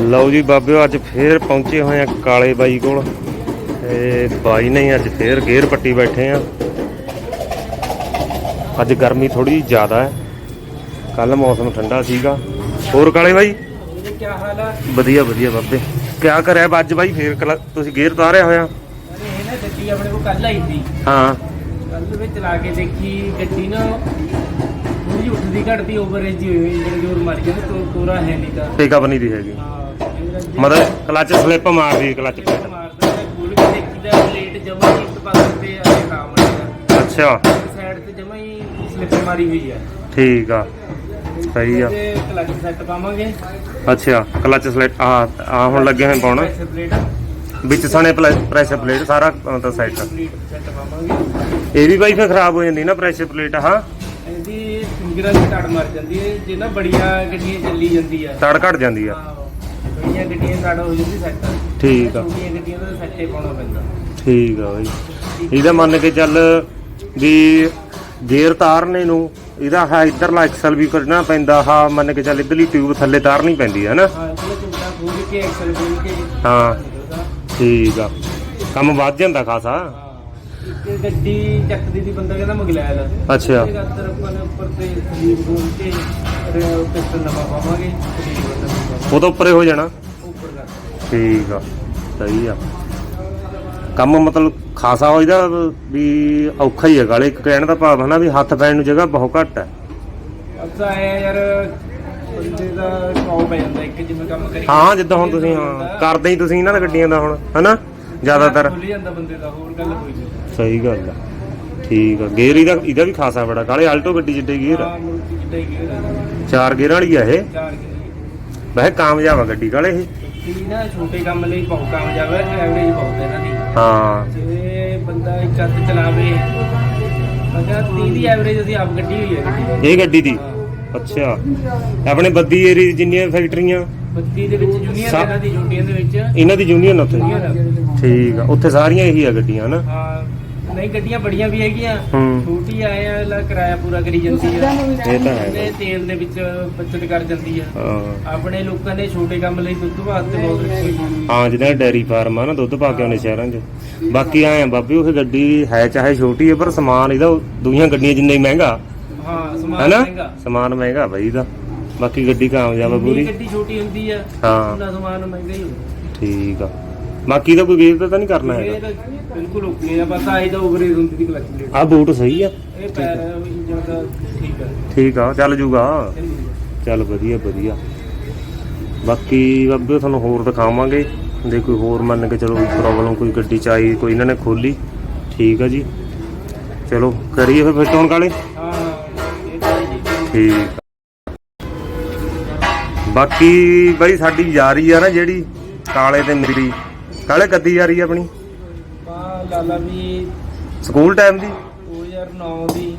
ਲਓ ਜੀ ਬਾਬਿਓ ਅੱਜ ਫੇਰ ਪਹੁੰਚੇ ਹੋਏ ਆ ਕਾਲੇ ਬਾਈ ਕੋਲ। ਤੇ ਬਾਈ ਨੇ ਹੀ ਅੱਜ ਫੇਰ ਗੇਅਰ ਪੱਟੀ ਬੈਠੇ ਆ। ਅੱਜ ਗਰਮੀ ਥੋੜੀ ਜ਼ਿਆਦਾ ਹੈ। ਕੱਲ ਮੌਸਮ ਠੰਡਾ ਸੀਗਾ। ਹੋਰ ਕਾਲੇ ਬਾਈ? ਕੀ ਹਾਲ ਵਧੀਆ ਵਧੀਆ ਬਾਬੇ। ਕਿਆ ਕਰਿਆ ਅੱਜ ਬਾਈ ਫੇਰ ਤੁਸੀਂ ਗੇਅਰ ਉਤਾਰਿਆ ਹੋਇਆ? ਅਰੇ ਇਹ ਨਾ ਗੱਡੀ ਆਪਣੇ ਕੋਲ ਕੱਲ ਆਈ ਸੀ। ਹਾਂ। ਕੱਲ ਵਿੱਚ ਚਲਾ ਕੇ ਦੇਖੀ ਗੱਡੀ ਨਾ ਥੋੜੀ ਉੱਠਦੀ ਘਟਦੀ ਓਵਰੇਜ ਹੋਈ ਹੋਈ ਜਿਹੜੇ ਜੋਰ ਮਾਰੀ ਜਾਂਦੇ ਤੋ ਤੋਰਾ ਹੈ ਨਹੀਂ ਤਾਂ ਪਿਕਅਪ ਨਹੀਂ ਦੀ ਹੈਗੀ। ਹਾਂ। ਮਤਲਬ ਕਲੱਚ ਸਲਿੱਪ ਮਾਰਦੀ ਕਲੱਚ ਪਲੇਟ ਮਾਰਦਾ ਹੈ, ਖੋਲ ਕੇ ਦੇਖੀ ਤਾਂ ਪਲੇਟ ਜਮਾ ਹੀ ਇੱਕ ਪਾਸੇ ਤੇ ਆਏ ਨਾਮ ਅੱਛਾ। ਸਾਈਡ ਤੇ ਜਮਾ ਹੀ ਸਲਿੱਪ ਮਾਰੀ ਹੋਈ ਹੈ ਠੀਕ ਆ ਸਹੀ ਆ। ਤੇ ਕਲੱਚ ਸੈੱਟ ਪਾਵਾਂਗੇ ਅੱਛਾ ਕਲੱਚ ਸਲਿੱਪ ਆ ਆ ਹੁਣ ਲੱਗੇ ਹੋਏ ਪਾਉਣ। ਪ੍ਰੈਸ਼ਰ ਪਲੇਟ ਵਿੱਚ ਸਣੇ ਪ੍ਰੈਸ਼ਰ ਪਲੇਟ ਸਾਰਾ ਤਾਂ ਸੈੱਟ ਪਲੇਟ ਸੈੱਟ ਪਾਵਾਂਗੇ ਇਹ ਵੀ ਬਾਈ ਫਿਰ ਖਰਾਬ ਹੋ ਜਾਂਦੀ ਨਾ ਪ੍ਰੈਸ਼ਰ ਪਲੇਟ ਹਾਂ? ਇਹਦੀ ਫਿੰਗਰਾਂ ਦੀ ਟੜ ਮਰ ਜਾਂਦੀ ਹੈ ਜੇ ਨਾ ਬੜੀਆਂ ਗੱਡੀਆਂ ਚੱਲੀ ਜਾਂਦੀ ਆ। ਤੜ ਘਟ ਜਾਂਦੀ ਆ। ਹਾਂ, ਬੜੀਆਂ ਗੱਡੀਆਂ ਹੋ ਜਾਂਦੀ ਠੀਕ ਆ। ਛੋਟੀਆਂ ਗੱਡੀਆਂ ਦਾ ਸੈੱਟੇ ਪਾਉਣਾ ਪੈਂਦਾ। ਠੀਕ ਆ ਬਾਈ। ਇਹਦਾ ਮੰਨ ਕੇ ਚੱਲ ਵੀ ਗੇਅਰ ਤਾਰਨੇ ਨੂੰ ਇਹਦਾ ਹੈ ਇਧਰਲਾ ਐਕਸਲ ਵੀ ਕਰਨਾ ਪੈਂਦਾ ਹਾਂ ਮੰਨ ਕੇ ਚੱਲ ਇਧਰਲੀ ਟਿਊਬ ਥੱਲੇ ਤਾਰਨੀ ਪੈਂਦੀ ਹੈ ਨਾ ਹਾਂ ਇਹਦਾ ਚੁੰਡਾ ਖੋਲ ਕੇ ਐਕਸਲ ਖੋਲ ਕੇ ਹਾਂ। ਉਹਦਾ, ਠੀਕ ਆ। ਕੰਮ ਵੱਧ ਜਾਂਦਾ ਖਾਸਾ। ਹਾਂ। ਇੱਕ ਗੱਡੀ ਚੱਕਦੀ ਦੀ ਬੰਦਾ ਕਹਿੰਦਾ ਮਗਲੈਲ ਅੱਛਾ। ਇਹਦੇ ਅੰਦਰ ਆਪਾਂ ਨੇ ਉੱਪਰ ਤੇ ਸਲੀਪ ਖੋਲ ਕੇ ਪਿਸਟਨ ਨਵਾਂ ਪਾਵਾਂਗੇ। ਸਲੀਪ ਬੰਦਾ ਉਹ ਤਾਂ ਉੱਪਰੇ ਹੋ ਜਾਣਾ। ਉੱਪਰ ਠੀਕ ਆ। ਸਹੀ ਆ। ਕੰਮ ਮਤਲਬ ਖਾਸਾ ਹੋ ਇਹਦਾ ਵੀ ਔਖਾ ਹੀ ਹੈ ਗਾਲੇ। ਇੱਕ ਕਹਿਣ ਦਾ ਭਾਵ ਹੈ ਨਾ ਵੀ ਹੱਥ ਪੈਣ ਨੂੰ ਜਗ੍ਹਾ ਬਹੁਤ ਘੱਟ ਹੈ। ਅੱਛਾ ਆਇਆ ਯਾਰ ਬੰਦੇ ਦਾ ਕੌ ਪੈ ਜਾਂਦਾ ਇੱਕ ਜਿਵੇਂ ਕੰਮ ਕਰੀ ਹਾਂ ਜਿੱਦਾਂ ਹੁਣ ਤੁਸੀਂ ਹਾਂ ਕਰਦੇ ਹੀ ਤੁਸੀਂ ਇਹਨਾਂ ਦਾ ਗੱਡੀਆਂ ਦਾ ਹੁਣ ਹਨਾ? ਜ਼ਿਆਦਾਤਰ। ਖੁੱਲ ਜਾਂਦਾ ਬੰਦੇ ਦਾ ਹੋਰ ਗੱਲ ਕੋਈ ਨਹੀਂ। ਸਹੀ ਗੱਲ ਆ। ਠੀਕ ਆ। ਗੇਅਰ ਇਹਦਾ ਇਹਦਾ ਵੀ ਖਾਸਾ ਬੜਾ। ਕਾਲੇ ਆਲਟੋ ਗੱਡੀ ਜਿੱਡੇ ਗੇਅਰ ਆ। ਹਾਂ ਮੁਲਕੀ ਜਿੱਡਾ ਹੀ ਗਿਆ ਚਾਰ ਗੇਅਰ ਵਾਲੀ ਆ ਇਹ। ਚਾਰ ਵੈਸੇ ਕਾਮਯਾਬ ਆ ਗੱਡੀ ਕਾਲੇ ਇਹ। ਇਹ ਨਾ ਛੋਟੇ ਕੰਮ ਲਈ ਬਹੁਤ ਕਾਮਯਾਬ ਹੈ ਐਵਰੇਜ ਬਹੁਤ ਹੈ ਇਹਨਾਂ ਦੀ। ਹਾਂ। ਜੇ ਬੰਦਾ ਇੱਕ ਹੱਥ ਚਲਾਵੇ। ਅਗਰ 30 ਦੀ ਐਵਰੇਜ ਅਸੀਂ ਆਪ ਗੱਡੀ ਹੋਈ ਹੈ ਗੱਡੀ ਇਹ ਗੱਡੀ ਦੀ? ਅੱਛਾ। ਆਪਣੇ ਬੱਦੀ ਜਿੰਨੀਆਂ ਫੈਕਟਰੀਆਂ? 32 ਦੇ ਵਿੱਚ ਜੂਨੀਅਰ ਸਾ- ਇਹਨਾਂ ਦੀ ਛੋਟੀਆਂ ਦੇ ਵਿੱਚ। ਇਹਨਾਂ ਦੀ ਯੂਨੀਅਨ ਉੱਥੇ? ਜੂਨੀਅਰ ਠੀਕ ਆ ਉੱਥੇ ਸਾਰੀਆਂ ਇਹੀ ਆ ਗੱਡੀਆਂ ਹਨਾ? ਹਾਂ। ਨਹੀਂ ਗੱਡੀਆਂ ਬੜੀਆਂ ਵੀ ਹੈਗੀਆਂ। ਹੂੰ। ਛੋਟੀ ਆਏ ਆ ਲਾ ਕਿਰਾਇਆ ਪੂਰਾ ਕਰੀ ਜਾਂਦੀ ਆ। ਇਹ ਤਾਂ ਹੈ ਇਹਨੇ ਤੇਲ ਦੇ ਵਿੱਚ ਬਚਤ ਕਰ ਜਾਂਦੀ ਆ। ਹਾਂ। ਆਪਣੇ ਲੋਕਾਂ ਨੇ ਛੋਟੇ ਕੰਮ ਲਈ ਦੁੱਧ ਵਾਸਤੇ ਬਹੁਤ ਰੱਖੀ। ਹਾਂ ਜਿਹਦਾ ਡੈਰੀ ਫਾਰਮ ਆ ਨਾ ਦੁੱਧ ਪਾ ਕੇ ਆਉਂਦੇ ਸ਼ਹਿਰਾਂ 'ਚ। ਬਾਕੀ ਆਏ ਆ ਬਾਬੀ ਉਹ ਗੱਡੀ ਹੈ ਚਾਹੇ ਛੋਟੀ ਹੈ ਪਰ ਸਮਾਨ ਇਹਦਾ ਦੂਈਆਂ ਗੱਡੀਆਂ ਜਿੰਨਾ ਹੀ ਮਹਿੰਗਾ। ਹਾਂ ਸਮਾਨ ਹੈਨਾ? ਮਹਿੰਗਾ। ਸਮਾਨ ਮਹਿੰਗਾ ਬਈ ਇਹਦਾ। ਬਾਕੀ ਗੱਡੀ ਕਾਮਯਾਬ ਆ ਜਿੰਨੀ ਪੂਰੀ। ਗੱਡੀ ਛੋਟੀ ਹੁੰਦੀ ਆ ਹਾਂ। ਉਹਨਾਂ ਸਮਾਨ ਮਹਿੰਗਾ ਹੀ ਹੁੰਦਾ। ਠੀਕ ਆ। ਬਾਕੀ ਦਾ ਕੋਈ ਗੇਰ ਤਾਂ ਨਹੀਂ ਕਰਨਾ ਇਹ ਹੈਗਾ। ਤਾਂ ਬਿਲਕੁਲ ਓਕੇ ਆ ਬਸ ਆਈ ਤਾਂ ਓਵਰੇਜ ਹੁੰਦੀ ਦੀ ਕਲਚ ਪਲੇਟ ਆ ਬੂਟ ਸਹੀ ਆ। ਇਹ ਪੈਰ ਜ਼ਿਆਦਾ ਠੀਕ ਆ। ਠੀਕ ਆ ਚੱਲ ਜੂਗਾ। ਚੱਲ ਵਧੀਆ ਵਧੀਆ। ਬਾਕੀ ਬਾਬੇ ਤੁਹਾਨੂੰ ਹੋਰ ਦਿਖਾਵਾਂਗੇ। ਜੇ ਕੋਈ ਹੋਰ ਮੰਨ ਕੇ ਚਲੋ ਪ੍ਰੋਬਲਮ ਕੋਈ ਗੱਡੀ ਚ ਆਈ ਕੋਈ ਇਹਨਾਂ ਨੇ ਖੋਲੀ ਠੀਕ ਆ ਜੀ। ਚਲੋ ਕਰੀਏ ਫਿਰ ਫਿੱਟ ਹੋਣ ਕਾਲੇ? ਹਾਂ ਹਾਂ ਇਹ ਤਾਂ ਜੀ। ਠੀਕ ਬਾਕੀ ਬਈ ਸਾਡੀ ਯਾਰੀ ਆ ਨਾ ਜਿਹੜੀ ਕਾਲੇ ਤੇ ਮੇਰੀ। ਕਾਲੇ ਕੱਦੀ ਯਾਰੀ ਆਪਣੀ? ਪਾ ਲਾਲਾ ਵੀ ਸਕੂਲ ਟਾਈਮ ਦੀ? 2009 ਦੀ।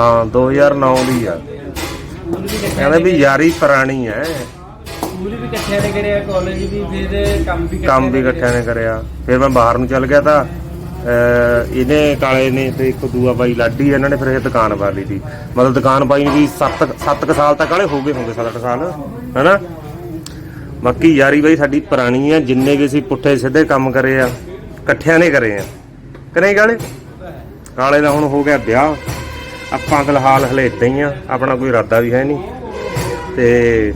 ਹਾਂ 2009 ਦੀ ਆ। ਸਕੂਲ ਵੀ ਇਕੱਠਿਆਂ ਕਹਿੰਦੇ ਵੀ ਯਾਰੀ ਪੁਰਾਣੀ ਐ। ਸਕੂਲ ਵੀ ਇਕੱਠਿਆਂ ਨੇ ਕਰਿਆ ਕਾਲਜ ਵੀ ਫਿਰ ਕੰਮ ਵੀ ਕੰਮ ਵੀ ਇਕੱਠਿਆਂ ਨੇ ਕਰਿਆ। ਫਿਰ ਮੈਂ ਬਾਹਰ ਨੂੰ ਚੱਲ ਗਿਆ ਤਾਂ ਅਹ, ਇਹਨੇ ਕਾਲੇ ਨੇ ਤੇ ਇੱਕ ਦੂਆ ਬਾਈ ਲਾਡੀ ਇਹਨਾਂ ਨੇ ਫਿਰ ਇਹ ਦੁਕਾਨ ਲਈ ਸੀ ਮਤਲਬ ਦੁਕਾਨ ਪਾਈ ਨੂੰ ਵੀ 7 7 ਸਾਲ ਤੱਕ ਕਾਲੇ ਹੋ ਗਏ ਹੋਣਗੇ 7 ਸਾਲ ਹੈਨਾ? ਬਾਕੀ ਯਾਰੀ ਬਾਈ ਸਾਡੀ ਪੁਰਾਣੀ ਆ ਜਿੰਨੇ ਵੀ ਅਸੀਂ ਪੁੱਠੇ ਸਿੱਧੇ ਕੰਮ ਕਰੇ ਆ ਇਕੱਠਿਆਂ ਨੇ ਕਰੇ ਆ। ਕਰੇ ਕਾਲੇ? ਕਾਲੇ ਦਾ ਹੁਣ ਹੋ ਗਿਆ ਵਿਆਹ। ਆਪਾਂ ਫਿਲਹਾਲ ਹਲੇ ਏਦਾਂ ਹੀ ਆ ਆਪਣਾ ਕੋਈ ਇਰਾਦਾ ਵੀ ਹੈ ਨਹੀਂ। ਤੇ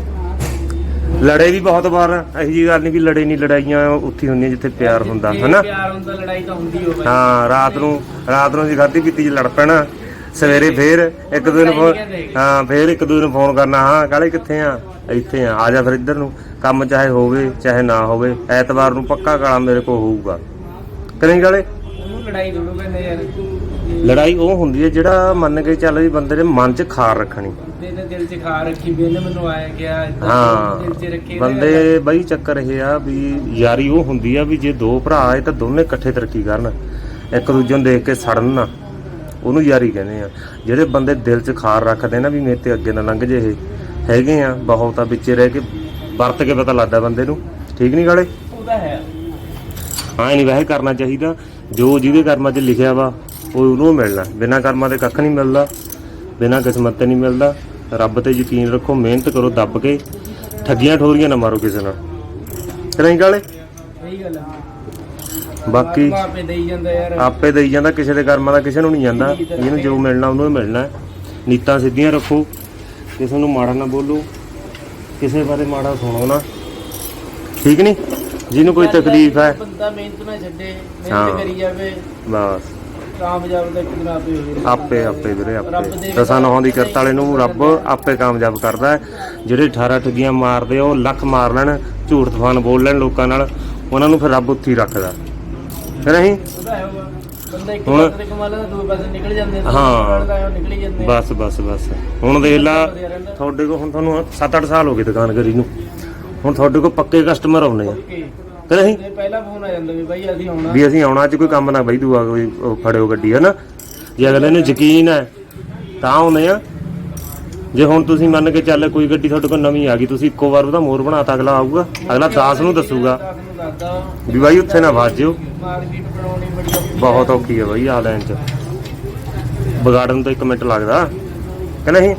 ਲੜੇ ਵੀ ਬਹੁਤ ਵਾਰ ਇਹੀ ਜੀ ਗੱਲ ਨਹੀਂ ਵੀ ਲੜੇ ਨਹੀਂ ਲੜਾਈਆਂ ਉੱਥੇ ਹੁੰਦੀਆਂ ਜਿੱਥੇ ਪਿਆਰ ਹੁੰਦਾ ਜੇ ਹਨਾ? ਪਿਆਰ ਹੁੰਦਾ ਲੜਾਈ ਤਾਂ ਹੁੰਦੀ ਹੋਵੇ। ਹਾਂ ਰਾਤ ਨੂੰ ਰਾਤ ਨੂੰ ਅਸੀਂ ਖਾਧੀ ਪੀਤੀ ਚ ਲੜ ਪੈਣਾ। ਸਵੇਰੇ ਫੇਰ ਇੱਕ ਦੂਜੇ ਨੂੰ ਫੋਨ ਹਾਂ ਫੇਰ ਇੱਕ ਦੂਜੇ ਨੂੰ ਫੋਨ ਕਰਨਾ ਹਾਂ ਕਾਲੇ ਕਿੱਥੇ ਆ? ਇੱਥੇ ਆ ਆ ਜਾ ਫਿਰ ਇੱਧਰ ਨੂੰ। ਕੰਮ ਚਾਹੇ ਹੋਵੇ ਚਾਹੇ ਨਾ ਹੋਵੇ ਐਤਵਾਰ ਨੂੰ ਪੱਕਾ ਕਾਲਾ ਮੇਰੇ ਕੋਲ ਹੋਊਗਾ। ਕਰੇ ਕਾਲੇ ਉਹਨੂੰ ਲੜਾਈ ਥੋੜੋ ਕਹਿੰਦੇ ਯਾਰ। ਲੜਾਈ ਉਹ ਹੁੰਦੀ ਹੈ ਜਿਹੜਾ ਮੰਨ ਕੇ ਚੱਲ ਵੀ ਬੰਦੇ ਦੇ ਮਨ 'ਚ ਖਾਰ ਰੱਖਣੀ। ਤੇ ਇਹਨੇ ਦਿਲ 'ਚ ਖਾ ਰੱਖੀ ਵੀ ਇਹਨੇ ਮੈਨੂੰ ਆਇਆ ਗਿਆ ਏਦਾਂ ਦਿਲ 'ਚ ਹਾਂ ਰੱਖੇ ਬੰਦੇ ਬਈ ਚੱਕਰ ਇਹ ਆ ਵੀ ਯਾਰੀ ਉਹ ਹੁੰਦੀ ਆ ਵੀ ਜੇ ਦੋ ਭਰਾ ਆਏ ਤਾਂ ਦੋਨੇ ਇਕੱਠੇ ਤਰੱਕੀ ਕਰਨ ਇੱਕ ਦੂਜੇ ਨੂੰ ਦੇਖ ਕੇ ਸੜਨ ਨਾ। ਉਹਨੂੰ ਯਾਰੀ ਕਹਿੰਦੇ ਆ। ਜਿਹੜੇ ਬੰਦੇ ਦਿਲ 'ਚ ਖਾਰ ਰੱਖਦੇ ਨਾ ਵੀ ਮੇਰੇ ਤੇ ਅੱਗੇ ਨਾ ਲੰਘ ਜੇ ਇਹ ਹੈਗੇ ਆ ਬਹੁਤ ਆ ਵਿੱਚੇ ਰਹਿ ਕੇ ਵਰਤ ਕੇ ਪਤਾ ਲੱਗਦਾ ਬੰਦੇ ਨੂੰ। ਠੀਕ ਨਹੀਂ ਗਾਲੇ? ਉਹਦਾ ਹੈ। ਹਾਂ ਨਹੀਂ ਵੈਸੇ ਕਰਨਾ ਚਾਹੀਦਾ। ਜੋ ਜਿਹਦੇ ਕਰਮਾਂ 'ਚ ਲਿਖਿਆ ਵਾ ਉਹ ਉਹਨੂੰ ਮਿਲਣਾ। ਬਿਨਾਂ ਕਰਮਾਂ ਦੇ ਕੱਖ ਨਹੀਂ ਮਿਲਦਾ ਬਿਨਾਂ ਕਿਸਮਤ ਤੇ ਨਹੀਂ ਮਿਲਦਾ। ਰੱਬ ਤੇ ਯਕੀਨ ਰੱਖੋ ਮਿਹਨਤ ਕਰੋ ਦੱਬ ਕੇ ਠੱਗੀਆਂ ਠੋਰੀਆਂ ਨਾ ਮਾਰੋ ਕਿਸੇ ਨਾਲ। ਨਹੀਂ ਕਾਲੇ ਸਹੀ ਗੱਲ ਆ। ਬਾਕੀ ਆਪੇ ਦੇਈ ਜਾਂਦਾ ਯਾਰ। ਆਪੇ ਦੇਈ ਜਾਂਦਾ ਕਿਸੇ ਦੇ ਕਰਮਾਂ ਦਾ ਕਿਸੇ ਨੂੰ ਨਹੀਂ ਜਾਂਦਾ। ਜਿਹਨੂੰ ਜੋ ਮਿਲਣਾ ਉਹਨੂੰ ਹੀ ਮਿਲਣਾ। ਨੀਤਾਂ ਸਿੱਧੀਆਂ ਰੱਖੋ। ਕਿਸੇ ਨੂੰ ਮਾੜਾ ਨਾ ਬੋਲੋ। ਕਿਸੇ ਬਾਰੇ ਮਾੜਾ ਸੁਣੋ ਨਾ। ਠੀਕ ਨਹੀਂ ਜਿਹਨੂੰ ਕੋਈ ਤਕਲੀਫ ਹੈ। ਬੰਦਾ ਮਿਹਨਤ ਨਾ ਛੱਡੇ ਹਾਂ। ਮਿਹਨਤ ਕਰੀ ਜਾਵੇ। ਬਸ। ਕਾਮਯਾਬ ਦਾ ਕਿੰਨਾ ਆਪੇ ਹੋਵੇ। ਆਪੇ ਆਪੇ ਵੀਰੇ ਆਪੇ। ਦਸਾਂ ਨੌਂ ਦੀ ਕਿਰਤ ਵਾਲੇ ਨੂੰ ਰੱਬ ਆਪੇ ਕਾਮਯਾਬ ਕਰਦਾ ਹੈ। ਜਿਹੜੇ 18 ਠੱਗੀਆਂ ਮਾਰਦੇ ਆ ਉਹ ਲੱਖ ਮਾਰ ਲੈਣ ਝੂਠ ਤੂਫਾਨ ਬੋਲ ਲੈਣ ਲੋਕਾਂ ਨਾਲ ਉਹਨਾਂ ਨੂੰ ਫਿਰ ਰੱਬ ਉੱਥੇ ਹੀ ਰੱਖਦਾ। ਫਿਰ ਨਹੀਂ ਉਹਦਾ ਹੈ ਬੰਦਾ ਇੱਕ ਹੁਣ- ਪਾਸੇ ਤੇ ਕਮਾ ਲੈਂਦਾ ਦੂਏ ਪਾਸੇ ਨਿਕਲ ਜਾਂਦੇ ਨੇ ਹਾਂ। ਦਾ ਉਹ ਨਿਕਲ ਹੀ ਜਾਂਦੇ ਬਸ ਬਸ ਬਸ। ਹੁਣ ਦੇਖ ਲਾ ਤੁਹਾਡੇ ਕੋਲ ਹੁਣ ਤੁਹਾਨੂੰ 7-8 ਸਾਲ ਹੋ ਗਏ ਦੁਕਾਨ ਕਰੀ ਨੂੰ। ਹੁਣ ਤੁਹਾਡੇ ਕੋਲ ਪੱਕੇ ਕਸਟਮਰ ਆਉਣੇ ਆ। ਓਕੇ ਕਿ ਨਹੀਂ? ਤੇ ਪਹਿਲਾ ਫੋਨ ਆ ਜਾਂਦਾ ਵੀ ਬਾਈ ਅਸੀਂ ਆਉਣਾ। ਵੀ ਅਸੀਂ ਆਉਣਾ ਅੱਜ ਕੋਈ ਕੰਮ ਨਾ ਬਈ ਦੂਆ ਕੋਈ ਉਹ ਫੜਿਓ ਗੱਡੀ ਹੈ ਨਾ ਜੇ ਅਗਲੇ ਨੂੰ ਯਕੀਨ ਹੈ ਤਾਂ ਆਉਣੇ ਆ। ਜੇ ਹੁਣ ਤੁਸੀਂ ਮੰਨ ਕੇ ਚੱਲ ਕੋਈ ਗੱਡੀ ਤੁਹਾਡੇ ਕੋਲ ਨਵੀਂ ਆ ਗਈ, ਤੁਸੀਂ ਇੱਕੋ ਵਾਰ ਉਹਦਾ ਮੋਰ ਬਣਾਤਾ, ਅਗਲਾ ਆਊਗਾ, ਅਗਲਾ 10 ਨੂੰ ਦੱਸੂਗਾ। ਵੀ ਬਾਈ ਉੱਥੇ ਨਾ ਵੱਜ ਜਿਓ। ਬਹੁਤ ਔਖੀ ਹੈ ਬਾਈ ਆ ਲੈਣ ਚ। ਵਿਗਾੜਨ ਤੋਂ ਤਾਂ 1 ਮਿੰਟ ਲੱਗਦਾ, ਕਿ ਨਹੀਂ?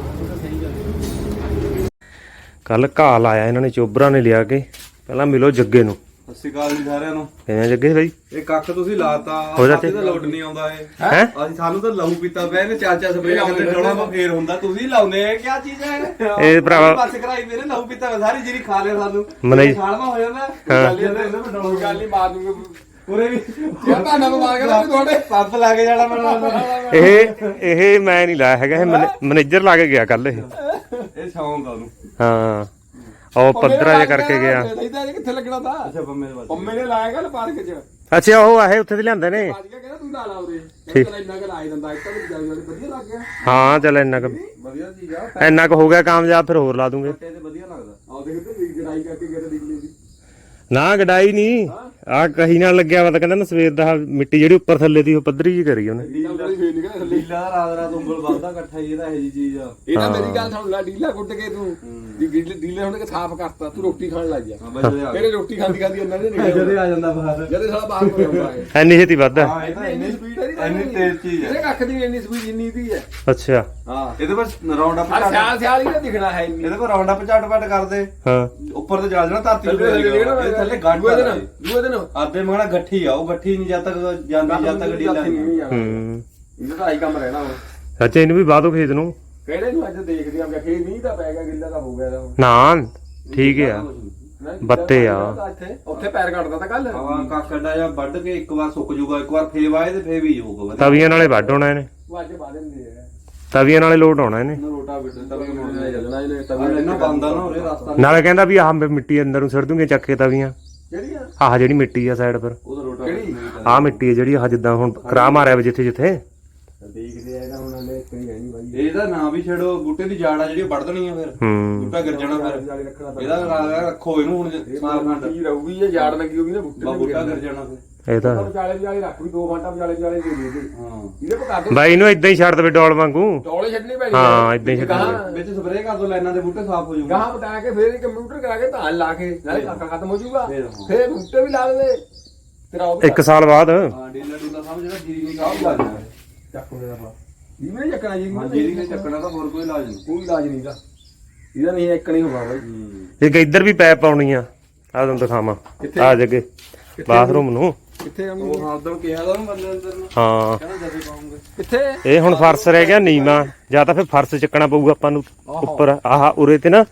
ਕੱਲ ਘਾਹ ਲਾਇਆ ਇਹਨਾਂ ਨੇ, ਚੋਬਰਾਂ ਨੇ ਲਿਆ ਕੇ। ਪਹਿਲਾਂ ਮਿਲੋ ਜੱਗੇ ਨੂੰ। ਸਤਿ ਸ਼੍ਰੀ ਅਕਾਲ ਜੀ ਸਾਰਿਆਂ ਨੂੰ। ਕਿਵੇਂ ਜੱਗੇ ਬਾਈ? ਇਹ ਕੱਖ ਤੁਸੀਂ ਲਾਤਾ ਹੋ ਜਾ ਤੇ। ਅਸੀਂ ਤਾਂ ਲੋਡ ਨਹੀਂ ਆਉਂਦਾ ਇਹ। ਹੈ? ਅਸੀਂ ਸਾਨੂੰ ਤਾਂ ਲਹੂ ਪੀਤਾ ਪਿਆ ਇਹਨੇ ਚਾਰ ਚਾਰ ਸਪਰੇਅ ਕਰਦੇ ਡੋਣਾ ਮਾ ਫੇਰ ਹੁੰਦਾ ਤੁਸੀਂ ਲਾਉਨੇ ਆ ਕੀ ਚੀਜ਼ ਹੈ? ਇਹ ਭਰਾਵਾ- ਬਸ ਕਰਾਈ ਮੇਰੇ ਲਹੂ ਪੀਤਾ ਹੋਇਆ, ਸਾਰੀ ਜਿਹੜੀ ਖਾ ਲਿਆ ਸਾਨੂੰ। ਮਨਈ- ਖਾਲਵਾ ਹੋ ਜਾਂਦਾ ਹਾਂ। ਗੱਲ ਇਹਨੇ ਇਹਨੇ ਡੋਣਾ ਗੱਲ ਹੀ ਮਾਰ ਦੂੰਗੇ। ਪੂਰੇ ਵੀ ਇਹ ਤਾਂ ਨਾ ਮਾਰ ਕੇ ਤੁਹਾਡੇ। ਪੰਪ ਲਾ ਕੇ ਜਾਣਾ ਮੈਨੂੰ ਇਹ ਇਹ ਮੈਂ ਨਹੀਂ ਲਾਇਆ ਹੈਗਾ ਇਹ ਮੈਨੇਜਰ ਲਾ ਕੇ ਗਿਆ ਕੱਲ ਇਹ। ਇਹ ਸ਼ੌਂਕ ਆ ਉਹਨੂੰ। ਹਾਂ। ਉਹ ਪੱਧਰਾ ਜਿਹਾ ਕਰਕੇ ਗਿਆ। ਇਹਦਾ ਇਹ ਕਿੱਥੇ ਲੱਗਣਾ ਤਾਂ। ਅੱਛਾ ਬੰਮੇ ਦੇ ਪੰਮੇ ਨੇ ਲਾਇਆ ਗੱਲ ਪਾਰਕ 'ਚ। ਅੱਛਾ ਉਹ ਆਏ ਉੱਥੇ ਦੇ ਲਿਆਂਦੇ ਨੇ। ਅੱਜ ਕਹਿੰਦਾ ਤੂੰ ਲਾ ਲਾ ਉਰੇ। ਠੀਕ। ਕਹਿੰਦਾ ਇੰਨਾ ਕੁ ਲਾ ਹੀ ਦਿੰਦਾ ਇੱਕ ਤਾਂ ਜਾਈ ਵਾਲੀ ਵਧੀਆ ਲੱਗ ਗਿਆ। ਹਾਂ ਚੱਲ ਇੰਨਾ ਕੁ ਵਧੀਆ ਚੀਜ਼ ਆ। ਇੰਨਾ ਕੁ ਹੋ ਗਿਆ ਕਾਮਯਾਬ ਫਿਰ ਹੋਰ ਲਾ ਦੂੰਗੇ। ਤੇ ਵਧੀਆ ਲੱਗਦਾ। ਆਹ ਦੇਖ ਤੇ ਗੜਾਈ ਕਰਕੇ ਗਿਆ ਤੇ ਨਿਕਲੀ ਦੀ ਨਾ ਗਡਾਈ ਨਹੀਂ ਆ ਕਹੀ ਨਾਲ ਲੱਗਿਆ ਵਾ ਤਾਂ ਕਹਿੰਦਾ ਨਾ ਸਵੇਰ ਦਾ ਆਹ ਮਿੱਟੀ ਜਿਹੜੀ ਉੱਪਰ ਥੱਲੇ ਦੀ ਉਹ ਪੱਧਰੀ ਜੀ ਕਰੀ ਉਹਨੇ। ਡੀਲਾ ਫੇਰ ਥੱਲੇ। ਦਾ ਰਾਤ ਰਾਤ ਉਂਗਲ ਵੱਧਦਾ ਇਕੱਠਾ ਹੀ ਇਹਦਾ ਇਹ ਜੀ ਚੀਜ਼ ਆ। ਇਹ ਤਾਂ ਮੇਰੀ ਗੱਲ ਸੁਣ ਲੈ ਡੀਲਾ ਗੁੱਟ ਕੇ ਤੂੰ। ਜੀ ਡੀਲੇ ਹੁਣ ਕੇ ਸਾਫ਼ ਕਰਤਾ ਤੂੰ ਰੋਟੀ ਖਾਣ ਲੱਗ ਜਾ। ਹਾਂ ਜਦੇ ਆ ਤੇਰੇ ਰੋਟੀ ਖਾਂਦੀ ਖਾਂਦੀ ਉਹਨਾਂ ਨੇ ਜਦੇ ਆ ਜਾਂਦਾ ਬਾਹਰ। ਜਦੇ ਸਾਲਾ ਬਾਹਰ ਨੂੰ ਆਉਂਦਾ ਹੈ ਐਨੀ ਛੇਤੀ ਵੱਧਦਾ। ਹਾਂ ਇਹ ਤਾਂ ਇੰਨੀ ਸਪੀਡ ਹੈ ਇੰਨੀ ਤੇਜ਼ ਚੀਜ਼ ਹੈ। ਇਹਦੇ ਕੱਖ ਦੀ ਇੰਨੀ ਸਪੀਡ ਜਿੰਨੀ ਦੀ ਹੈ। ਅੱਛਾ। ਹਾਂ ਇਹਦੇ ਪਰ ਰਾਉਂਡ ਅਪ ਹਰ ਸਿਆਲ ਸਿਆਲ ਹੀ ਤਾਂ ਦਿਖਣਾ ਹੈ ਇੰਨੀ। ਇਹਦੇ ਪਰ ਰਾਉਂਡ ਅਪ ਝਟ ਪਟ ਕਰਦੇ। ਹਾਂ। ਉੱਪਰ ਤੇ ਜਲ ਜਾਣਾ ਧਰਤੀ ਇਹ ਥੱਲੇ ਗੱਡ ਦੂਏ ਦਿਨ ਦੂਏ ਦਿਨ ਆਦੇ ਮਗਣਾ ਗੱਠੀ ਆ ਉਹ ਗੱਠੀ ਨਹੀਂ ਜਦ ਤੱਕ ਜਾਂਦੀ ਜਦ ਤੱਕ ਡੀਲਾ ਨਹੀਂ ਹੂੰ। ਇਹਦਾ ਤਾਂ ਆਈ ਕੰਮ ਰਹਿਣਾ ਹੁਣ। ਅੱਛਾ ਇਹਨੂੰ ਵੀ ਬਾਦੋਂ ਖੇਤ ਨੂੰ। ਕਿਹੜੇ ਨੂੰ ਅੱਜ ਦੇਖਦੇ ਆਂ ਕਿ ਖੇਤ ਨਹੀਂ ਤਾਂ ਪੈ ਗਿਆ ਗਿੱਲਾ ਤਾਂ ਹੋ ਗਿਆ ਤਾਂ ਹੁਣ। ਨਾ ਠੀਕ ਆ। ਬੱਤੇ ਆ। ਹੋਇਆ ਤਾਂ ਇੱਥੇ ਉੱਥੇ ਪੈਰ ਕੱਟਦਾ ਤਾਂ ਕੱਲ ਹਾਂ ਕਾਕੜਾ ਜਾਂ ਵੱਢ ਕੇ ਇੱਕ ਵਾਰ ਸੁੱਕ ਜੂਗਾ ਇੱਕ ਵਾਰ ਫੇਵ ਆਏ ਤੇ ਫੇਵ ਹੀ ਜਾਊਗਾ ਵਧੀਆ। ਤਵੀਆਂ ਨਾਲੇ ਵੱਢ ਹੋਣਾ ਇਹਨੇ। ਉਹ ਅੱਜ ਬਾਅਦ ਦਿੰਦੇ ਆ। ਤਵੀਆਂ ਨਾਲੇ ਲੋਟ ਆਉਣਾ ਇਹਨੇ। ਇਹਨੂੰ ਰੋਟਾ ਬਿੱਟ ਤਵੇ ਮੋੜਨਾ ਚੱਲਣਾ ਇਹਨੇ ਤਾਂ ਤਵੇ ਇਹਨਾਂ ਬੰਦਾ ਨਾ ਉਰੇ ਰਸਤਾ ਨਾਲੇ ਕਹਿੰਦਾ ਵੀ ਆਹ ਮਿੱਟੀ ਅੰਦਰ ਨੂੰ ਸਿੱਟ ਦੂੰਗੇ ਚੱਕ ਕੇ ਤਵੀਆਂ। ਕਿਹੜੀ ਆ? ਆਹ ਜਿਹੜੀ ਮਿੱਟੀ ਆ ਸਾਈਡ ਪਰ। ਉਹਦਾ ਰੋਟਾ ਕਿਹੜੀ? ਆਹ ਮਿੱਟੀ ਆ ਜਿਹੜੀ ਆਹ ਜਿੱਦਾਂ ਹੁਣ ਕਰਾ ਮਾਰਿਆ ਵਾ ਜਿੱਥੇ ਜਿੱਥੇ ਦੇਖਦੇ ਆ ਇਹਦਾ ਹੁਣ ਹਲੇ ਇੱਕ ਹੀ ਰਹਿਣੀ ਬਾਈ। ਇਹਦਾ ਨਾਂ ਵੀ ਛੱਡੋ ਬੂਟੇ ਦੀ ਜਾੜ ਆ ਜਿਹੜੀ ਉਹ ਵੱਢ ਦੇਣੀ ਆ ਫਿਰ। ਹੂੰ। ਬੂਟਾ ਗਿਰ ਜਾਣਾ ਫਿਰ। ਇਹਦਾ ਰਾ- ਰੱਖੋ ਇਹਨੂੰ ਹੁਣ ਸਾਲ ਖੰਡ ਕੀ ਰਹੂਗੀ ਜੇ ਜਾੜ ਲੱਗੀ ਹੋਗੀ ਨਾ ਬੁੱਟੇ ਬੂਟਾ ਗਿਰ ਜਾਣਾ। ਫਿਰ। ਇਹ ਤਾਂ ਵਿਚਾਲੇ ਵਿਚਾਲੇ ਰੱਖ ਵੀ ਦੋ ਘੰਟਾ ਵਿਚਾਲੇ ਵਿਚਾਲੇ ਦੇ ਦੇ ਦੇ ਹਾਂ। ਇਹਦੇ ਪਕਾ ਦੋ। ਬਾਈ ਨੂੰ ਇਦਾਂ ਹੀ ਛੱਡ ਦੇਵੇ ਡੋਲ ਵਾਂਗੂ। ਟੋਲੇ ਛੱਡਣੀ ਪੈਣੀ ਹਾਂ, ਏਦਾਂ ਹੀ ਗਾਹਾਂ- ਵਿੱਚ ਸਪਰੇਅ ਕਰ ਦੋ ਲਾਈਨਾਂ ਦੇ ਬੂਟੇ ਸਾਫ਼ ਹੋ ਜਾਊਗਾ। ਗਾਹਾਂ ਪਟਾ ਕੇ ਫੇਰ ਕੰਪਿਊਟਰ ਕਰਾ ਕੇ ਧਾਨ ਲਾ ਕੇ ਨਾਲੇ ਕਾਕਾ ਖਤਮ ਹੋ ਜਾਊਗਾ। ਫੇਰ ਬੂਟੇ ਵੀ ਲਾ ਦੇ ਤੇਰਾ ਉਹ ਇੱਕ ਸਾਲ ਬਾਅਦ। ਹਾਂ ਡੀਲਾ ਡੂਲਾ ਜਿਹੜਾ ਜੀਰੀ ਲਾ ਚੱਕ ਮੇਰਾ ਪਾ ਇਹਨੇ ਨੀ ਚੱਕਣਾ ਜੀ ਹਾਂ ਜੀਰੀ ਨੇ ਚੱਕਣਾ। ਤਾਂ ਹੋਰ ਕੋਈ ਇਲਾਜ ਨਹੀਂ। ਕੋਈ ਇਲਾਜ ਨਹੀਂ ਦਾ ਇਹਦਾ ਨਹੀਂ ਇੱਕ ਨਹੀਂ ਹੋਣਾ ਬਾਈ। ਹੂੰ ਇੱਕ ਇੱਧਰ ਵੀ ਪੈਪ ਪਾਉਣੀ ਆ। ਆ ਤੁਹਾਨੂੰ ਦਿਖਾਵਾਂ? ਆ ਜਗੇ ਬਾਥਰੂਮ ਨੂੰ। ਕਿੱਥੇ ਆ ਉਹ ਹਾਂ ਉਦੋਂ ਕਿਹਾ ਤਾਂ ਉਹਨੂੰ ਬੰਦੇ ਅੰਦਰ ਨੂੰ। ਹਾਂ। ਕਹਿੰਦਾ ਜਦੇ ਪਾਉਂਗੇ। ਕਿੱਥੇ? ਇਹ ਹੁਣ ਫਰਸ਼ ਰਹਿ ਗਿਆ ਨੀਵਾ ਜਾਂ ਤਾਂ ਫਿਰ ਫਰਸ਼ ਚੱਕਣਾ ਪਊਗਾ ਆਪਾਂ ਨੂੰ ਉੱਪਰ। ਆਹ ਉਰੇ ਤੇ ਨਾ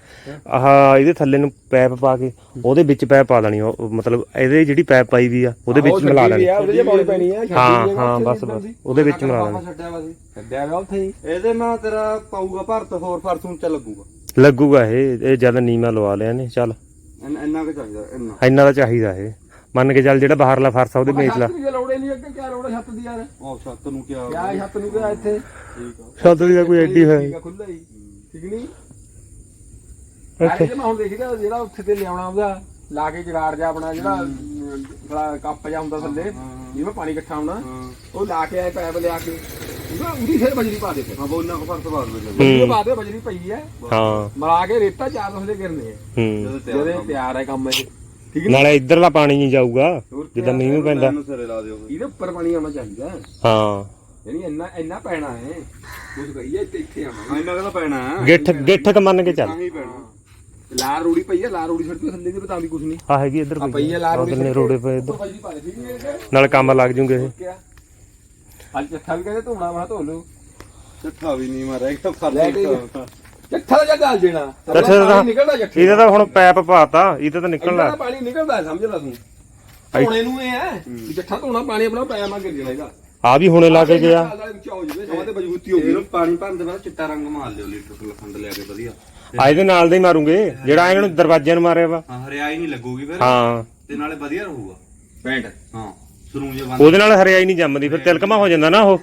ਆਹ ਇਹਦੇ ਥੱਲੇ ਨੂੰ ਪੈਪ ਪਾ ਕੇ ਉਹਦੇ ਵਿੱਚ ਪੈਪ ਪਾ ਦੇਣੀ ਉਹ ਮਤਲਬ ਇਹਦੇ ਜਿਹੜੀ ਪੈਪ ਪਾਈ ਵੀ ਆ ਉਹਦੇ ਵਿੱਚ ਮਿਲਾ ਲੈਣੀ ਉਹਦੇ ਜੇ ਪਾਉਣੀ ਪੈਣੀ ਆ। ਹਾਂ ਹਾਂ ਬਸ ਬਸ। ਉਹਦੇ ਵਿੱਚ ਮਿਲਾ ਲੈਣੀ ਛੱਡਿਆ ਵਾ ਸੀ ਛੱਡਿਆ ਵਾ ਉੱਥੇ ਹੀ। ਇਹਦੇ ਨਾਲ ਤੇਰਾ ਪਾਊਗਾ ਭਰਤ ਹੋਰ ਫਰਸ ਉੱਚਾ ਲੱਗੂਗਾ। ਲੱਗੂਗਾ ਇਹ ਇਹ ਜਦ ਨੀਵਾ ਲਵਾ ਲਿਆ ਨੇ ਚੱਲ। ਇੰਨਾ ਇੰਨਾ ਕੁ ਚਾਹੀਦਾ ਇੰਨਾ। ਇੰਨਾ ਦਾ ਚਾਹੀਦਾ ਇਹ। ਮੰਨ ਕੇ ਚੱਲ ਜਿਹੜਾ ਬਾਹਰਲਾ ਫਰਸ਼ ਆ ਉਹਦੇ ਮੇਚ ਲਾ। ਛੱਤ ਦੀ ਲੋੜ ਹੀ ਨਹੀਂ ਅੱਗੇ ਕਿਆ ਲੋੜ ਹੈ ਛੱਤ ਦੀ ਯਾਰ? ਉਹ ਛੱਤ ਨੂੰ ਕਿਆ ਕਿਆ ਛੱਤ ਨੂੰ ਕਿਹਾ ਇੱਥੇ? ਠੀਕ ਆ। ਛੱਤ ਦੀ ਤਾਂ ਕੋਈ ਐਡੀ ਹੈ। ਠੀਕ ਆ ਖੁੱਲਾ ਹੀ। ਠੀਕ ਨਹੀਂ? ਇੱਥੇ ਮੈਂ ਹੁਣ ਦੇਖਦਾ ਜਿਹੜਾ ਉੱਥੇ ਤੇ ਲਿਆਉਣਾ ਉਹਦਾ ਲਾ ਕੇ ਜਗਾੜ ਜਾ ਆਪਣਾ ਜਿਹੜਾ ਬੜਾ ਕੱਪ ਜਾ ਹੁੰਦਾ ਥੱਲੇ ਜਿਵੇਂ ਪਾਣੀ ਇਕੱਠਾ ਹੋਣਾ ਉਹ ਲਾ ਕੇ ਆਏ ਪੈਪ ਲਿਆ ਕੇ। ਉਹਦਾ ਉਹਦੀ ਫਿਰ ਬਜਰੀ ਪਾ ਦੇ ਫਿਰ। ਹਾਂ ਬੋਲਣਾ ਕੋ ਫਰਸ ਬਾਦ ਵਿੱਚ ਬਜਰੀ ਪਾ ਦੇ ਬਜਰੀ ਪਈ ਹੈ ਹਾਂ। ਮਲਾ ਕੇ ਰੇਤਾ ਚਾਰ ਦਸਲੇ ਗਿਰਨੇ ਆ। ਹੂੰ। ਜਦੋਂ ਤਿਆਰ ਜਦੇ ਤਿਆਰ ਹੈ ਕੰਮ ਇਹ। ਠੀਕ ਹੈ ਨਾਲੇ ਇਧਰਲਾ ਪਾਣੀ ਨਹੀਂ ਜਾਊਗਾ ਜਿੱਦਾਂ ਮੀਂਹ ਨੂੰ ਪੈਂਦਾ। ਇਹਨੂੰ ਸਿਰੇ ਲਾ ਦਿਓ ਇਹਦੇ ਉੱਪਰ ਪਾਣੀ ਆਉਣਾ ਚਾਹੀਦਾ ਹਾਂ। ਯਾਨੀ ਇੰਨਾ ਇੰਨਾ ਪੈਣਾ ਹੈ। ਕੁਝ ਕਹੀਏ ਇੱਥੇ ਇੱਥੇ ਆਉਣਾ ਇੰਨਾ ਕਹਿੰਦਾ ਪੈਣਾ ਹੈ। ਗਿੱਠ ਗਿੱਠ ਕ ਮੰਨ ਕੇ ਚੱਲ। ਹੀ ਪੈਣਾ। ਲਾਲ ਰੂੜੀ ਪਈ ਆ ਲਾਲ ਰੂੜੀ ਛੱਡ ਕੇ ਥੱਲੇ ਦੀ ਬਤਾਉਂਦੀ ਕੁਝ ਨਹੀਂ। ਆ ਹੈਗੀ ਇੱਧਰ ਆ ਪਈ ਆ ਲਾਲ ਰੂੜੀ ਨੇ ਰੋੜੇ ਪਏ ਇੱਧਰ। ਭਾਜੀ ਪਾ ਦੇ ਠੀਕ ਨਹੀਂ ਹੈ ਨਾਲ ਕੰਮ ਲੱਗ ਜੂਗੇ ਇਹ। ਕਿਆ ਅੱਜ ਚੱਠਾ ਵੀ ਕਹਿੰਦੇ ਧੋਣਾ ਵਾ ਧੋ ਲਓ। ਚੱਠਾ ਵੀ ਨਹੀਂ ਮਾਰਿਆ ਇੱਕ ਤਾਂ ਲੈ ਕੇ ਚੱਠਾ ਦਾ ਜਾਂ ਦੇਣਾ। ਚੱਠੇ ਦਾ ਪਾਣੀ ਨਿਕਲਦਾ ਜੱਠੇ ਇਹਦਾ ਤਾਂ ਹੁਣ ਪੈਪ ਪਾਤਾ ਇਹਦਾ ਤਾਂ ਨਿਕਲਣਾ। ਪਾਣੀ ਨਿਕਲਦਾ ਸਮਝ ਲਾ ਤੂੰ। ਧੋਣੇ ਨੂੰ ਇਹ ਹੈ ਜੱਠਾ ਧੋਣਾ ਪਾਣੀ ਆਪਣਾ ਪੈ ਮਾ ਗਿਰ ਜਾਣਾ ਇਹਦਾ। ਆ ਵੀ ਹੁਣੇ ਲਾ ਕੇ ਗਿਆ। ਇਹਨੂੰ ਪਾਣੀ ਭਰਨ ਦੇ ਬਾਅਦ ਚਿੱਟਾ ਰੰਗ ਮਾਰ ਲਿਓ ਲੀਟਰ ਖੰਡ ਲਿਆ ਕੇ ਵਧੀਆ। ਆ ਇਹਦੇ ਨਾਲ ਦੇ ਹੀ ਮਾਰੂਗੇ। ਜਿਹੜਾ ਇਹਨਾਂ ਨੂੰ ਦਰਵਾਜ਼ਿਆਂ ਨੂੰ ਮਾਰਿਆ ਵਾ। ਹਾਂ ਹਰਿਆਈ ਨਹੀਂ ਲੱਗੂਗੀ ਫਿਰ। ਹਾਂ। ਤੇ ਨਾਲੇ ਵਧੀਆ ਰਹੂਗਾ। ਪੈਂਟ। ਹਾਂ ਸਰੂੰਜੇ ਬੰਦ। ਉਹਦੇ ਨਾਲ ਹਰਿਆਈ ਨਹੀਂ ਜੰਮਦੀ ਫਿਰ ਤਿਲਕਮਾ ਹੋ ਜਾਂਦਾ ਨਾ ਉਹ।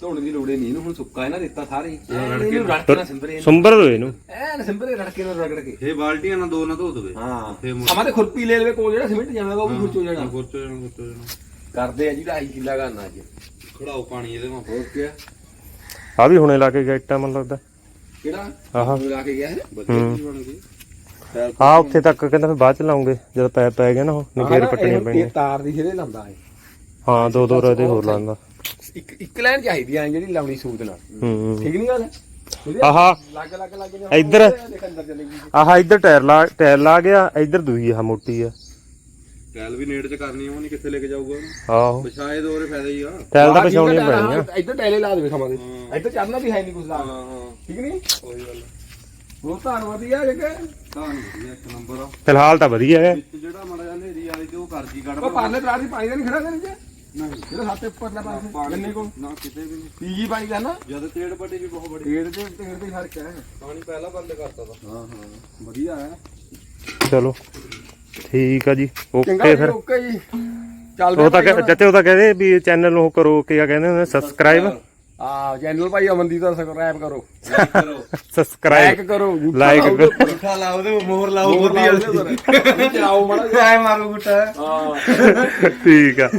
ਧੋਣ ਦੀ ਲੋੜ ਹੀ ਨਹੀਂ ਇਹਨੂੰ ਹੁਣ ਸੁੱਕਾ ਇਹਨਾਂ ਦਿੱਤਾ ਸਾਰੇ ਇਹਨੂੰ ਰੜਕਣਾ ਸਿੰਬਰੇ ਸੁੰਬਰ ਦੋ ਇਹਨੂੰ। ਐਨ ਸਿੰਬਰੇ ਰੜਕੇ ਨਾਲ ਰਗੜ ਕੇ। ਇਹ ਬਾਲਟੀਆਂ ਨਾਲ ਦੋ ਨਾ ਧੋ ਦੇਵੇ। ਹਾਂ। ਫੇਰ ਮੁੜ ਸਮਾਂ ਤੇ ਖੁਰਪੀ ਲੈ ਲਵੇ ਕੋਲ ਜਿਹੜਾ ਸਿਮਿੰਟ ਜਾਵੇਗਾ ਉਹ ਵੀ ਖੁਰਚ ਜਾਣਾ। ਗੁਰਚੋ ਜਾਣਾ ਗੁਰਚੋ ਜਾਣਾ। ਕਰਦੇ ਆ ਜੀ 2.5 ਕਿੱਲਾ ਗਾਨਾ ਅੱਜ ਖੜਾਓ ਪਾਣੀ ਇਹਦੇ ਮਾ ਹੋਰ ਕੀ ਆ ਵੀ ਹੁਣੇ ਲਾ ਕੇ ਗਿਆ ਇੱਟਾਂ ਮੈਨੂੰ ਲੱਗਦਾ ਕਿਹੜਾ? ਆਹਾ। ਲਾ ਕੇ ਗਿਆ ਹੈ? ਵਧੀਆ ਚੀਜ਼ ਬਣ ਗਈ। ਆ ਉੱਥੇ ਤੱਕ ਕਹਿੰਦਾ ਫਿਰ ਬਾਅਦ ਚ ਲਾਉਂਗੇ ਜਦੋਂ ਪੈਪ ਪੈ ਗਿਆ ਨਾ ਉਹ ਨਿਕੇਰ ਪੱਟਣੀਆਂ ਪੈਣੀਆਂ ਇਹ ਤਾਰ ਦੀ ਸਿਰੇ ਲਾਉਂਦਾ ਹੈ ਹਾਂ ਦੋ ਦੋ ਰਦੇ ਹੋਰ ਲਾਉਂਦਾ। ਇੱਕ ਇੱਕ ਲਾਈਨ ਚਾਹੀਦੀ ਆ ਜਿਹੜੀ ਲਾਉਣੀ ਸੂਤ ਨਾਲ। ਹੂੰ ਠੀਕ ਨਹੀਂ ਗੱਲ? ਆਹਾ। ਲੱਗ ਲੱਗ ਲੱਗ ਜਾ ਇੱਧਰ। ਅੰਦਰ ਆਹ ਇੱਧਰ ਟਾਇਰ ਲਾ ਟਾਇਰ ਲਾ ਗਿਆ ਇੱਧਰ ਦੂਈ ਆ ਮੋਟੀ ਆ। ਟੈਲ ਵੀ ਨੇੜੇ ਚ ਕਰਨੀ ਉਹ ਨਹੀਂ ਕਿੱਥੇ ਲੈ ਕੇ ਜਾਊਗਾ ਆਹੋ। ਵਿਛਾਏ ਦੋਰੇ ਫਾਇਦਾ ਹੀ ਆ। ਟਾਇਰ ਤਾਂ ਪਛਾਉਣੀਆਂ ਪੈਣੀਆਂ। ਇੱਧਰ ਟੈਲੇ ਲਾ ਦੇਵੇ ਸਮਾਂ ਦੇ। ਇੱਧਰ ਚੜਨਾ ਵੀ ਹੈ ਨਹੀਂ ਕੁਝ ਲਾ। ਹਾਂ ਹਾਂ। ਠੀਕ ਨਹੀਂ ਕੋਈ ਗੱਲ ਉਹ ਤਾਂ ਵਧੀਆ ਜੇ ਕਿ ਤਾਂ ਵਧੀਆ ਇੱਕ ਨੰਬਰ ਆ। ਫਿਲਹਾਲ ਤਾਂ ਵਧੀਆ ਹੈ। ਵਿੱਚ ਜਿਹੜਾ ਮਾੜਾ ਜਿਹਾ ਹਨੇਰੀ ਵਾਲੀ ਤੇ ਉਹ ਕਰਜੀ ਕੱਢ ਉਹ ਪਾਰਲੇ ਤਰਾਰ ਦੀ ਪਾਣੀ ਦਾ ਨਹੀਂ ਖੜਾ ਦੇਣੀ ਜੇ ਜਿਹੜਾ ਹੱਥ ਉੱਪਰ ਦਾ ਪਾਣੀ ਗੰਨੇ ਕੋਲ ਨਾ ਕਿਤੇ ਵੀ ਨਹੀਂ। ਪੀਜੀ ਪਾਣੀ ਦਾ ਨਾ। ਜਦ ਤੇੜ ਪੱਟੀ ਵੀ ਬਹੁਤ ਬੜੀ। ਢੇੜ ਦੇ ਢੇੜ ਦੇ ਫ਼ਰਕ ਹੈ। ਪਾਣੀ ਪਹਿਲਾਂ ਬੰਦ ਕਰਤਾ ਤਾ। ਹਾਂ ਹਾਂ। ਵਧੀਆ ਹੈ। ਚਲੋ। ਠੀਕ ਆ ਜੀ। ਚੰਗਾ ਓਕੇ ਜੀ ਫਿਰ। ਓਕੇ ਜੀ। ਚੱਲ ਉਹ ਤਾਂ ਕਹਿ- ਚਾਚੇ ਉਹ ਤਾਂ ਕਹਿੰਦੇ ਵੀ ਚੈਨਲ ਨੂੰ ਉਹ ਕਰੋ ਕੀ ਕਹਿੰਦੇ ਹੁੰਦੇ ਸਬਸਕ੍ਰਾਈਬ ਆ ਚੈਨਲ ਭਾਈ ਅਮਨਦੀਪ ਦਾ ਸਬਸਕ੍ਰਾਈਬ ਕਰੋ। ਸਬਸਕ੍ਰਾਈਬ ਲਾਈਕ ਕਰੋ ਲਾਈਕ ਕਰੋ। ਪੁੱਠਾ ਲਾਓ ਉਹਦੇ ਮੋਹਰ ਲਾਓ ਹੋਰ ਲਾਓ ਚਲਾਓ ਮਾੜਾ ਜਿਹਾ ਐ ਮਾਰੋ ਗੁੱਟਾ ਹਾਂ। ਠੀਕ ਆ।